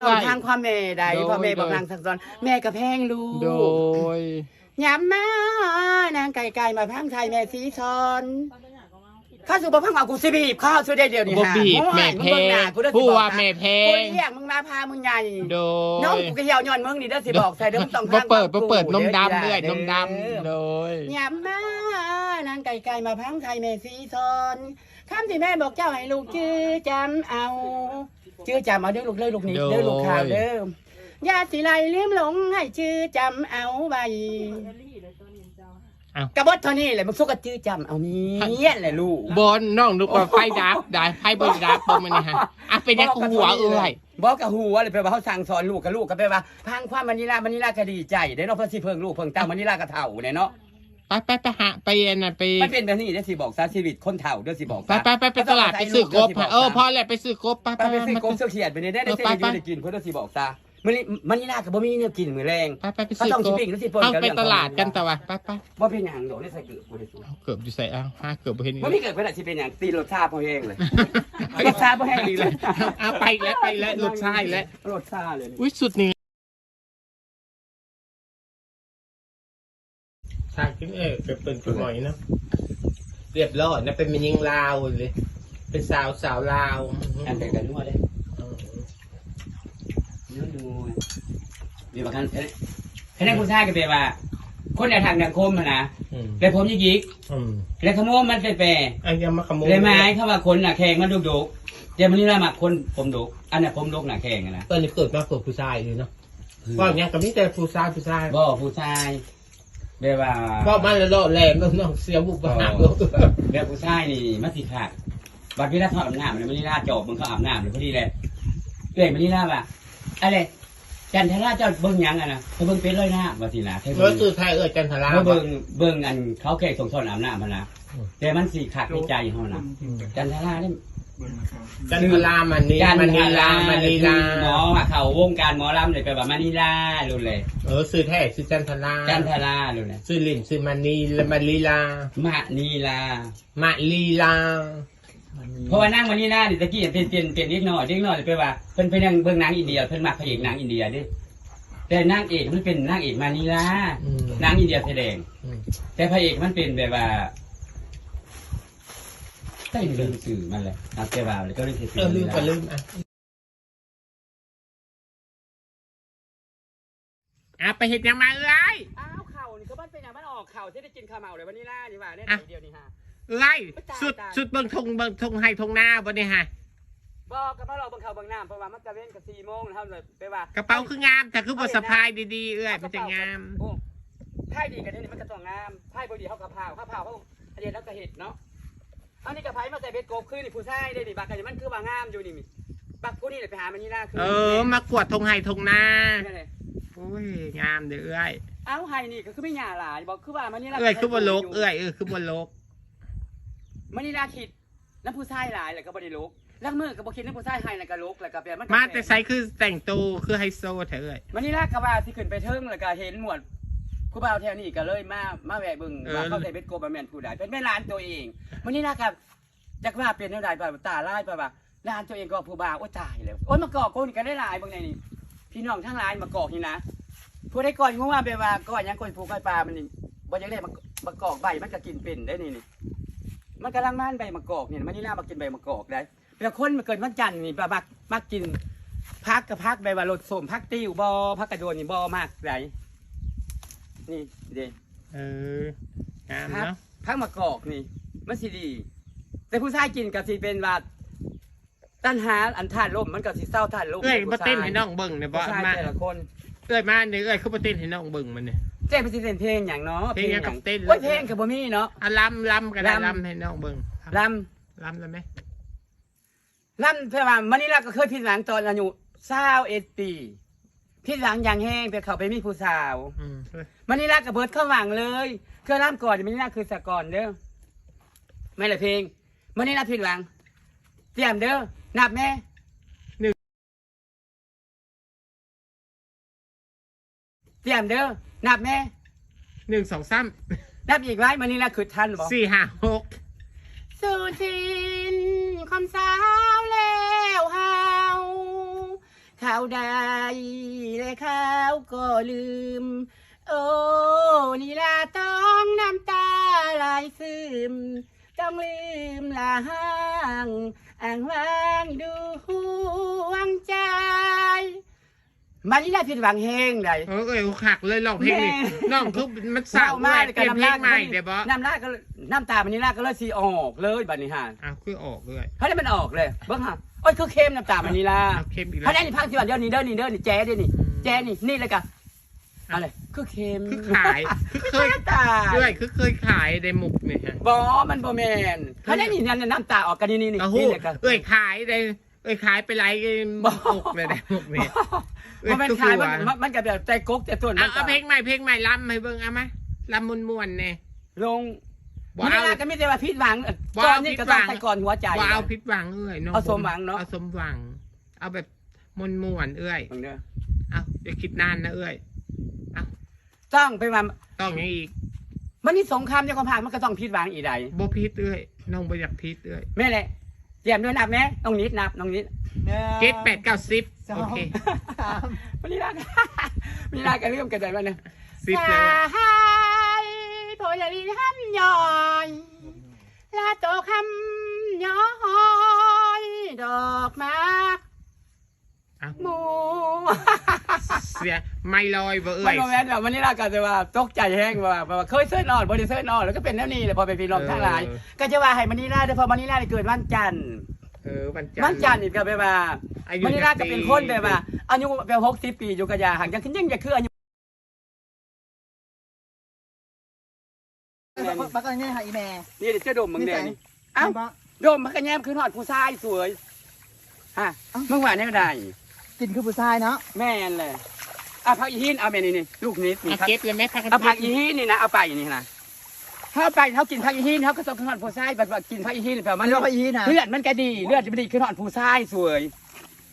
ไหวทางความแม่ใดโดย พ่อแม่บอกโดยนางสักซอนแม่กับแพงลูกโดยย้ำมานางไก่ไก่มาพังไทยแม่สีซอนข้าสุบพังเอากูสิบีบข้าวช่วยได้เดียวนี่บ่ฮะบีบโอ้ยแม่งแพเบิ่งหน้างกูเด้อสิผู้บอกว่านะแม่แพกูงเรียกมึงมาพามึงใหญ่โดน้องยกูก็เหี่ยวย้อนมึงนี่เด้อสิบอกใส่เด้อมึงต้องบ่ทางเปิดบ่กูเปิดนมด้อดำเลยด้นมดำโดย ย้ำมานางไก่ไก่มาพังไทยแม่สีซอนคำที่แม่บอกเจ้าให้ลูกชื่อจำเอา ชื่อจำเอาเด้อลูกเลยลูกนี่เด้อลูกข่าวเด้ออย่าสิไลลืมหลงให้ชื่อจำเอาไว้เอ้ากระบดเท่านี้แหละมึงสู้กับชื่อจำเอานี้แหละลูกบนน้องนึกว่าไฟดับได้ไฟบ่ดับบ่มันนี่ฮะอะเป็นยังกูหัวเอ้ยบอกกับหัวเลยแปลว่าเขาสั่งสอนลูกกับลูกก็แปลว่าพังความมันนิลามันนิลาก็ดีใจได้เนาะเพิ่นสิเพิ่งลูกเพิ่งเต้ามันนิลาก็เฒ่าเนี่ยเนาะ ไปไปไปหาไปอันน่ะไปมันเป็นแบบนี้ได้อสิบอกซะชีวิตคนเฒ่าเด้อสิบอกไปไปไปไปตลาดไปซื้อกบเออพอแล้วไปซื้อกบไปไปไปซื้อกบไปเสื้อเขียดไปเนี่ยได้ได้เออเส้ไปนไปดีได้กินเพิ่นเด้อสิบอกซะมันนี่มันนิลาก็บ่มีแนวกินมื้อแรงไปไปไปเขาซื้อต้องกสิบปิ้งแล้วสิเพิ่นเอากันไปเรื่องตลาดกันแต่ว่าไปไปบ่เป็นหยังดอกได้ใส่เกือบบ่ได้สูเอาเกือบอยู่ใส่เอาห้าเกือบบ่เห็นบ่มีเกิดเพิ่นอาจสิเป็นหยังตีรสชาติพอแห้งเลยรสชาติพอแห้งดีเลยเอาไปแล้วไปแล้วรถชายแล้วรสชาติเลยอุ้ยสุดนี่ ชาขึ้นเออเป็นเป็นตัวหน่อยนะเรียบร้อยนะเป็นมันยิงลาวเลย เป็นสาวสาวลาวอันแต่กันนัวเลยนัวนัวมีบางครั้งเอ้ยให้นักผู้ชายก็แปลว่า คนในทางดังคมอะนะอืมแต่ผมยิกอืมๆแล้วขโมยมันเป็นแปรอันยังมาขโมยเลยไม้เข้ามาคนหนักแข่งมันดุดุเดี๋ยวมันนี่ละมาคนผมดุอันน่ะผมดุหนักแข่งอะนะตอนนี้เกิดมาเกิดผู้ชายเลยเนาะว่าอย่างเงี้ยกับนี่แต่ผู้ชายผู้ชายบ่ผู้ชาย แบบว่าว่ามันละล่อแหลมน้องเสียบุบบ้าแบบผู้ชายนี่มันสิขาดบัดเวลาเขาอาบน้ำเนี่ยมันนี่ล่าจอบมันเขาอาบน้ำเลยพอดีเลยเอ้ยมันนี่ล่าว่าอะไรจันทราเจ้าเบิ่งหยังอะนะเขาเบิ่งเป็นร้อยหน้าว่าสินะเธอเมื่อเบิ่งคือไทยเออจันทราเขาเบิ่งเบิ่งอันเขาแขกส่งสอนอาบน้ำมานะอืมแต่มันสิขาดในใจเขานะจันทราเนี่ย จันทรามันนี่จันมันนีทลารามันนีลาหมอว่าเขาวงการหมอลำเลยไปแบบมานิลาลุนเลย เออซื้อแท้ซื้อจันทราจันทราลุนเลยซื้อลินซื้อมันนีและมันลีลามะนีลามาลีลา เพราะว่านั่งมานี่นะนี่ตะกี้เป็นเป็นเป็นเล็กน้อยเล็กน้อยเลยไปว่าเพิ่นไปนั่งเบิ่งหนังอินเดียเพิ่นมักพระเอกหนังอินเดียเดิแต่นางเอกมันเป็นนางเอกมานีลาอืมนางอินเดียแสดงอืมแต่พระเอกมันเป็นแบบว่า ใช่ลืมสื่อมันแหละครับแต่ว่าเลยก็เลยเออลืมก็ลืมอะอะไปเห็ดยังมาเอ้ยอ้าวเข่านี่ก็มันเป็นย่างมันออกเข่าที่ได้กินข้าวเมาเลยวันนี้ล่านี่ว่าเนี่ยเดียวนี่ฮะเอ้ยสุดสุดเบิ่งทงเบิ่งทงให้ทงหน้าบ่เนี่ยฮะบอกกับพ่อเราเบิ่งข้าเบิ่งน้ำเพราะว่ามันจะเว้นกับ4โมงแล้วเลยไปว่ากระเป๋าคืองามแต่คือบ่สะพายดีๆเอ้ยมันจะงามโอ้ไพ่ดีกันนี่มันก็ต้องงามไพ่บดีเขากระเพราข้าวเผาเขาเรียนแล้วก็เห็ดเนาะ อันนี้กระไพ่มาใส่เบ็ดโกบคือนี่ผู้ชายได้ดิบักกันมันคือว่างามอยู่นี่มิบักผู้นี่เลยไปหามันนี่ล่าคือเออ มากวดทงให้ทงหน้านั่นแหละโอ้ยงามเด้อเอ้ยเอ้าไฮนี่ก็คือไม่หยาหลายบอกคือว่ามันนี่ล่าเอ้ยคือบ่โลกเอ้ยเออคือบ่โลกมันนี่ล่าคิดแล้วผู้ชายหลายเลยก็บ่ได้โลกแล้วมือก็บ่คิดแล้วผู้ชายไฮแล้วก็โลกแล้วก็แปลมันก็มาแต่ไซคือแต่งตัวคือไฮโซเถอะเอ้ยมันนี่ล่ากะว่าที่ขึ้นไปเทิงแล้วก็เห็นหมวด ครูบ่าวแถวนี้ก็เลยมามาแวะเบิ่งว่าเขาใส่เบ็ดโกบแม่นผู้ใดเป็นแม่ร้านตัวเองมันนี่ล่ะครับจักว่าเป็นแนวใดป่ะตาลายป่ะว่าร้านตัวเองก็ผู้บ่าวโอ้ยตายแล้วโอ้ยมากอกคนกันได้หลายเบิ่งในนี่พี่น้องทั้งหลายมากอกนี่นะผู้ได้ก่อนงงว่าไปว่าก่อนหยังก่อนผูกก่อนปลามันนี่บ่อยากได้มามากอกใบมันก็กินเป็นได้นี่นี่มันกำลังม่านใบมะกอกนี่มันนี่น่ามากินใบมะกอกได้แล้วคนมันเกิดวันจันทร์นี่ปลาบักมักกิน พักกับพักใบว่ารถส้มพักติ้วบอพักกระโดนนี่บอมากไรนี่ เด้เอองามพักเนาะพักมะกอกนี่มันสิดี แต่ผู้ชายกินกับสิเป็นว่าตันหาอันทานลมมันกับสิเศร้าทานลมเอ้ยผู้บ่ชายเต้นให้น้องเบิ่งเนี่ยบ่ผู้ชายมาแต่ละคนเอ้ยมาเนี่ยเอ้ยคือบ่เต้นให้น้องเบิ่งมันเนี่ย เจ๊ไปสิเต้นเพลงอย่างเนาะเพลงหยังกับเต้น โอ้ยเพลงกับบ่มีเนาะ อะลำลำก็ได้ลำ ลำให้น้องเบิ่งลลำแล้วไหมำลำเพื่อว่ามันนี่ละก็เคยผิดหลังตอนอายุเศร้าเอ็ดปี ผิดหลังอย่างแห้งไปเขาไปมีผู้สาว อืมมันนี่รักกับเบิร์ดเข้าหวังเลยเครื่องร่ำก่อนมันนี่รักคือสะก่อนเด้อไม่ละเพลงมันนี่รักผิดหวัง เตรียมเด้อนับแม่เตรียมเด้อนับแม่หนึ่งสองสามนับอีกไว้มันนี่รักคือทันบ่สี่ห้าหกสุทินคำสาวแล้ว เฮาข้าวได้และข้าวก็ลืม โอ้นี่ลาต้องน้ำตาไหลซึม ต้องลืมลาห้างอ่างวางดูห่วงใจมันนี่ได้ผิดหวังเฮงไดเออเอ้ยหักเลยลองเพลงนี้แม่น้องคือมันสาวมากเปลี่ยนเพลงใหม่เดี๋ยวบอน้ำลาดก็น้ำตามันนี่ลาดก็เลยสีออกเลยบัดนี้ฮะอ้าวคือออกเลยเพราะได้มันออกเลยเบิ้งฮะ โอ้ยคือเค็มน้ำตามันนี่ลาเอาเข้มอีกเพแล้ราะวได้นี่พักที่ว่าเดี๋ยวนี้เดี๋ยวนี้เดี๋ยวนี้แจ๊ดเดี๋ยวนี้แจ๊ดนี่นี่เลยกันอะไรคือเค็มคือขายคือเคยน้ำตาด้วยคือเคยขายในหมุกเนี่ยฮะบอมันบอแมนเพราะได้นี่นั่นน้ำตาออกกันนี่นี่นี่กระหู้นี่เลยกันเอ้ยขายได้เอ้ยขายไปไรหมุกเลยได้หมุกเนี่ยเพราะมันขายมัน มันมันกับแบบใจกกแต่ส่วนเอามันเอาเพลงใหม่เพลงใหม่ลำให้เบิ่งเอามาลำมวนมวนๆเนี่ยลง ว้าวมันนี่ก็ไม่ได้ว่าพิษหวังว้าวก่อนนี่ก็ต้องผิดหวังใส่ก่อนหัวใจ ว่าเอาพิษหวังเอ้ยน้องเอาสมหวังเนอะ เอาสมหวัง เอาแบบมวนมวนๆเอ้ยมึงเด้อเอาอย่าคิดนานนะเอ้ยต้องไปมาต้องอย่างนี้อีกมันนี่สงครามจะความผ่านมันก็ต้องพิษหวังอีใดบ่พิษเอ้ยน้องบ่อยากพิษเอ้ยแม่แหละเตรียมด้วยนับแม่น้องนิดนับน้องนิด เจ็ดแปดเก้าสิบสองโอเคสามมันนี่รักมันนี่รักกันเรื่องกันใจมันเนี่ยสิบเลย สาย โพลารีทำย่อยลาโตคำย้อยดอกมากเอาหมูเสียไม่ลอยบ่เอ้มันยโมเมนต์แบบมันนี่รักกันแต่ว่าตกใจแห้งว่าว่าเคยเสื้อนอนบริเสื้อนอนแล้วก็เป็นแนวนี้เลยพอไปพี่น้องทั้งหลาย ก็จะว่าให้มันนี่น่าได้พอมันนี่น่าได้เกิดวันจันทร์ เออวันจันทร์วันจันทร์นี่ก็ไปว่าอายุมันนี่น่าก็จะปีเป็นคนแบบว่าอายุแบบหกสิบปีอยู่กับยาห่างกันขึ้นยังจะคืออายุ บักอันนี้ค่ะอีแม่นี่เดี๋ยวจะดมมึงแดงนี่เอ้าบักดมมันก็แย้มคือหอดผู้ชายสวยฮะมึงว่าแนวใดกินคือผู้ชายเนาะแม่นเลยอะพักอีหินเอาแม่นี่นี่ลูกนิดนี่เอาพักเก็บเลยไหมพักเอาผักอีหินนี่นะเอาไปนี่นะถ้าเอาไปเขากินผักอีหินเขาก็ต้องขึ้นหอดผู้ชายแบบว่ากินผักอีหินแบบมัมันนเรียกว่าอีนะเลือดมันก็ดีเลือดมันดีขึ้นหอดผู้ชายสวย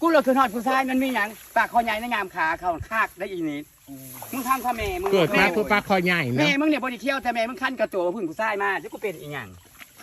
กูเลยขึ้นหอดผู้ชายมันมีหยังปากคอใหญ่ในงามขาเขาคากได้อีนิด มึงทำข้าแม่มึงเกิดมาผู้ปลาคอใหญ่แม่นะมึงเนี่ยบริเคียวแต่แม่มึงขั้นกระตัวพึ่งผู้ชายมาเดี๋ยวกูเป็นอีหยัง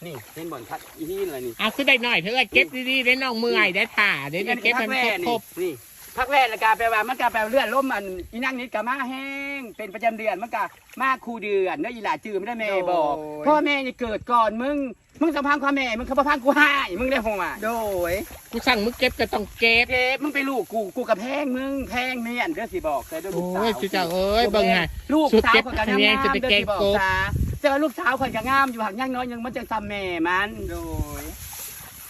นี่เป็นบ่อนพักอีหินเลยนี่เอาขึ้นได้หน่อยเถอะเก็บดีๆได้น้องเมื่อยได้ถ่าได้ได้เก็บให้มันครบนี่ พักแรกแล้วก็แปลว่ามันก็แปลว่าเลือดล้มอันอีนั่งนิดกับมาแห้ง เป็นประจำเดือนมันก็มาคูเดือนเด้ออีหลาจือไม่ได้แม่บอก พ่อแม่นี่เกิดก่อนมึงมึงสัมพังความแม่มึงเขาประพังกูให้มึงได้พงอะโดยกูสั่งมึงเก็บก็ต้องเก็บเก็บมึงไปลูกกูกูกับแพงมึงแพงเมียนเด้อสิบอกเคยด้วยลูกสาวโอ้ยจุจ้าเอ้ยเบิ่งไงลูกสุดสาวเก็บคนกันคะแนงานมจะๆไปเด้อเก็บสิบอกกบซาแต่ว่าลูกสาวคนก็งามอยู่หักย่างน้อยยังมันจะซ้ำแม่มันโดย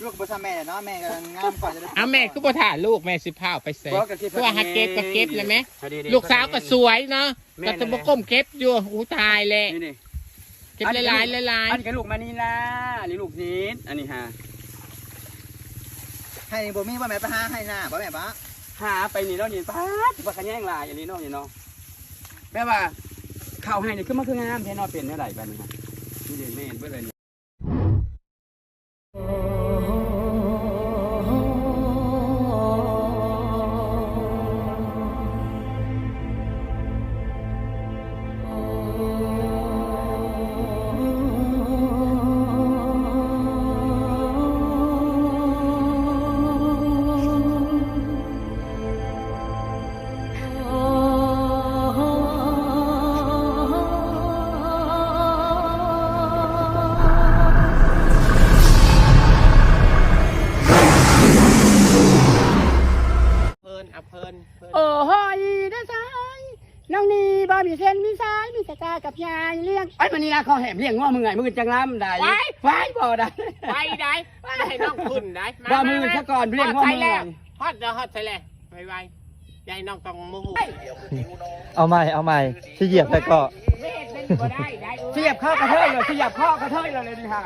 ลูกผู้ชายแม่เนาะแม่กำลังงามกว่าจะได้เอาแม่ก็บ่ถ่าลูกแม่สิพาเอาไปเสร็จบอกกับที่ตัวหักเก็บก็เก็บเลยไหมดีๆลูกสาวก็สวยเนาะแม่ก็นั่นแหละจะบ่ก้มเก็บอยู่อู้ตายเลยนี่นี่เก็บหลายๆหลายอันนี้ก็ลูกมานี่ล่ะอันนี้ลูกนิดอันนี้ฮะให้บ่มีบ่แม่ไปหาให้หน้าบ่แม่ปะหาไปนี่เนาะนี่ป้าดสิบ่ขะแยงลายอันนี้เนาะนี่เนาะแปลว่าข้าวให้นี่คือมันคืองามแท้เนาะเป็นเท่าไหร่บัดนี้ฮะนี่เด้แม่นเบิดเลย มันนี่ล่ะเขาแหมเลี้ยงง้อมึงไงมึงจังล้ำได้ไว้บ่ได้ไปได้ไปให้น้องคุณได้บ่มือซะก่อนเลี้ยงง้อมึงใส่ไงแล้วฮอดเดี๋ยวฮอดใส่แล้วไวๆยายน้องต้องโมโหเอาใหม่เอาใหม่ที่เหยียบแต่ก็เห็นเป็นบ่ได้ได้เสียบข้อกระเทยเลยเสียบข้อกระเทยเลยเลยนี่ฮะ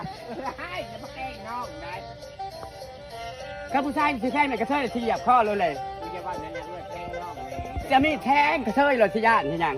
ให้จะมาแกล้งน้องได้กับผู้ชายสิแท้ไหนกระเทยเสียบข้อเลยเลยจะว่านั่นน่ะเลือดแกล้งน้องเลยจะมีแทงกระเทยเลยที่ย่านที่ยัง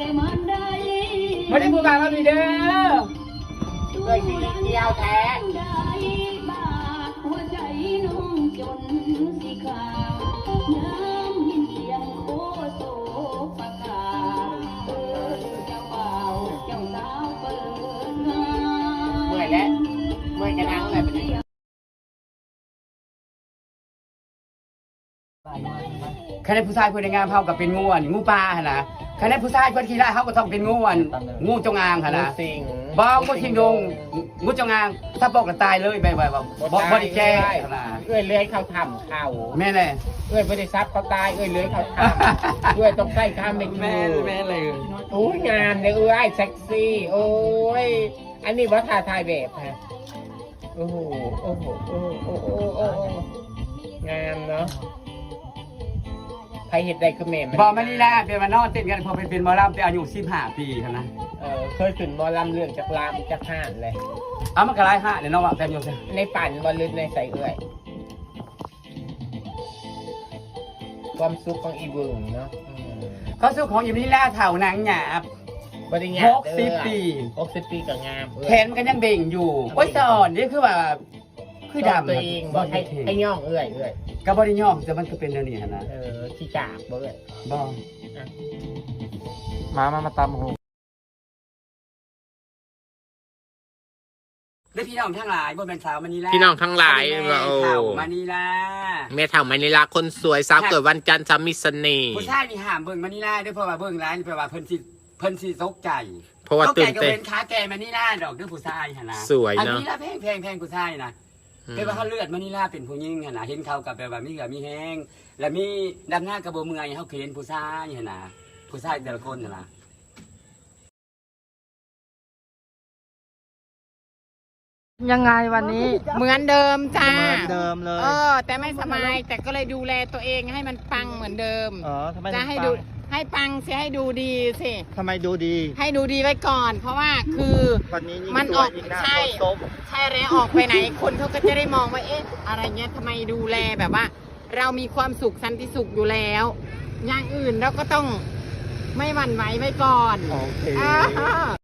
แต่มันได้ไม่ได้พูดมาว่ามีเด้อเคยมีเกี่ยวแท้ได้บาดหัวใจน้องจนสีขาวน้ำยินเสียงโคโซประกาศเออเจ้าเป่าเจ้าสาวเปิดงานเมื่อยแล้วเมื่อยกระนังเลยเป็นยังไงคะแนนผู้ชายคนในงามเฮากับเป็นงูอันงูปลาหั่นนะ คะแนนผู้ชายคนขี้ร้ายเฮาก็ต้องเป็นงูอันงูจงอางหั่นงูนะสิงบ่งูทิงดงงูจงอาง ถ้าบอกก็ตายเลยไปไปบ่บ่บ่ได้แก้หั่นนะเอื้อยเลื้อยเขาทำเขาแม่แน่เอื้อยบริษัทเขาตายเอื้อยเลื้อยเขาทำเอื้อยต้องใส่ข้ามไม่แม่ถูกแม่เลยโอ้ยงามเลยเอื้อยเซ็กซี่โอ้ยอันนี้ว่าทาทายแบบฮะโอ้โหโอ้โหโอ้โหโอ้โหโอ้โหงามเนาะ ใครเห็ดได้ก็แม่บอกมานี่แหละเป็นมานอนเต้นกันพอเป็นเป็นหมอลำเป็นอายุ15ปีเท่านั้นเออเคยขึ้นหมอลำเรื่องจากลามจากห่านเลยเอามันก็หลายห้าเลยเนาะว่าแต่อยู่ซิในปั่นบอลลึกในใส่เอื้อยความสุขของอีบึงเนาะอืมเขาสู้ของอีนี่แหละเฒ่าหนังหยาบบริญาหกสิบปีหกสิบปีก็งามเอื้แขอยนมันก็ยังเบ่งอยู่โอ้ยสอนนี่คือว่า คือดำตัวเองบอกให้ให้ย่องเอื้อยเอื้อยก็บ่ได้ย่อมแต่มันก็เป็นเดี๋ยวนี้หั่นนะเออขี้กากบ่เอื้อยบ่มามามาตามหูแล้วพี่น้องทั้งหลายบ่เป็นสาวมานี่แหละพี่น้องทั้งหลายแม่ว่าโอ้เฒ่ามานี่แหละแม่เฒ่ามานิลาคนสวยสาวเกิดวันจันทร์จำมีเสน่ห์ผู้ชายนี่ห้ามเบิ่งมานี่แหละด้วยเพราะว่าเบิ่งร้านเพราะว่าเพิ่นสิเพิ่นสิตกใจเพราะว่าตกตื่ใจนก็เต้นเป็นขาแก่มานี่แหละดอกเด้อผู้ชายหั่นนะสวยเนอะอันนี้ละแพงแพงแพงผู้ชายนะ เป็นว่าเขาเลือดมานี่ล่าเป็นผู้หญิงหั่นนะเห็นเขากับแบบว่ามีเหลือมีแห้ง แล้วมีดำหน้ากระโบเมื่อยเขาเห็นผู้ชายหั่นนะผู้ชายแต่ละคนน่ะนะยังไงวันนี้ เหมือนเดิมจ้า เหมือนเดิมเลย เออ แต่ไม่สบายแต่ก็เลยดูแลตัวเองให้มันปังเหมือนเดิมอ๋อทำไมจะถึงให้ปังดู ให้ปังสิให้ดูดีสิทำไมดูดีให้ดูดีไว้ก่อน เพราะว่าคือวันนี้ยิ่งมันสอวอยกยิ่งหน้าใช่ส้มใช่แล้วออกไปไหน คนเขาก็จะได้มองว่าเอ๊ะ อะไรเงี้ยทำไมดูแลแบบว่า เรามีความสุขสันติสุขอยู่แล้ว อย่างอื่นเราก็ต้องไม่หวั่นไหวไว้ก่อนโอเค อ่า